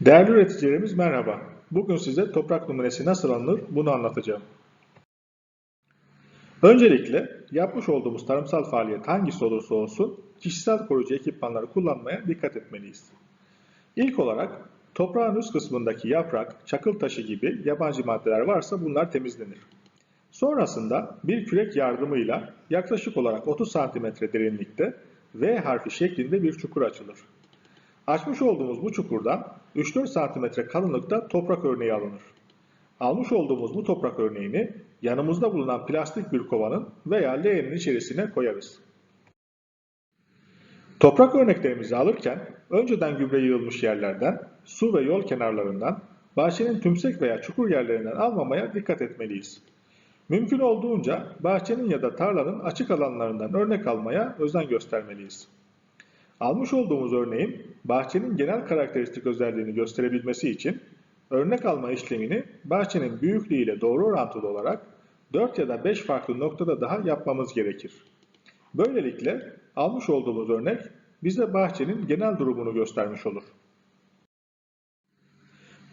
Değerli üreticilerimiz merhaba. Bugün size toprak numunesi nasıl alınır bunu anlatacağım. Öncelikle yapmış olduğumuz tarımsal faaliyet hangisi olursa olsun kişisel koruyucu ekipmanları kullanmaya dikkat etmeliyiz. İlk olarak toprağın üst kısmındaki yaprak, çakıl taşı gibi yabancı maddeler varsa bunlar temizlenir. Sonrasında bir kürek yardımıyla yaklaşık olarak 30 cm derinlikte V harfi şeklinde bir çukur açılır. Açmış olduğumuz bu çukurdan 3-4 cm kalınlıkta toprak örneği alınır. Almış olduğumuz bu toprak örneğini yanımızda bulunan plastik bir kovanın veya leğenin içerisine koyarız. Toprak örneklerimizi alırken önceden gübre yığılmış yerlerden, su ve yol kenarlarından, bahçenin tümsek veya çukur yerlerinden almamaya dikkat etmeliyiz. Mümkün olduğunca bahçenin ya da tarlanın açık alanlarından örnek almaya özen göstermeliyiz. Almış olduğumuz örneğin bahçenin genel karakteristik özelliğini gösterebilmesi için örnek alma işlemini bahçenin büyüklüğü ile doğru orantılı olarak 4 ya da 5 farklı noktada daha yapmamız gerekir. Böylelikle almış olduğumuz örnek bize bahçenin genel durumunu göstermiş olur.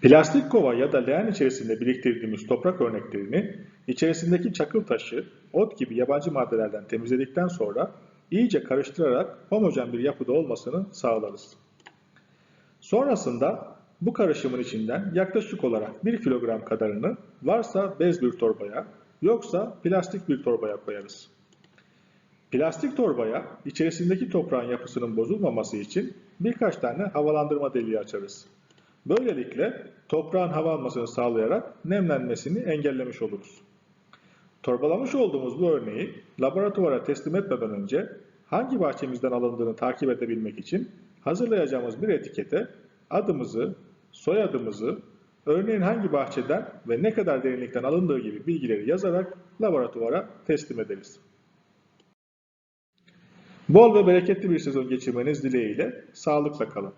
Plastik kova ya da leğen içerisinde biriktirdiğimiz toprak örneklerini içerisindeki çakıl taşı, ot gibi yabancı maddelerden temizledikten sonra iyice karıştırarak homojen bir yapıda olmasını sağlarız. Sonrasında bu karışımın içinden yaklaşık olarak 1 kilogram kadarını varsa bez bir torbaya yoksa plastik bir torbaya koyarız. Plastik torbaya içerisindeki toprağın yapısının bozulmaması için birkaç tane havalandırma deliği açarız. Böylelikle toprağın hava almasını sağlayarak nemlenmesini engellemiş oluruz. Torbalamış olduğumuz bu örneği laboratuvara teslim etmeden önce hangi bahçemizden alındığını takip edebilmek için hazırlayacağımız bir etikete adımızı, soyadımızı, örneğin hangi bahçeden ve ne kadar derinlikten alındığı gibi bilgileri yazarak laboratuvara teslim ederiz. Bol ve bereketli bir sezon geçirmeniz dileğiyle sağlıkla kalın.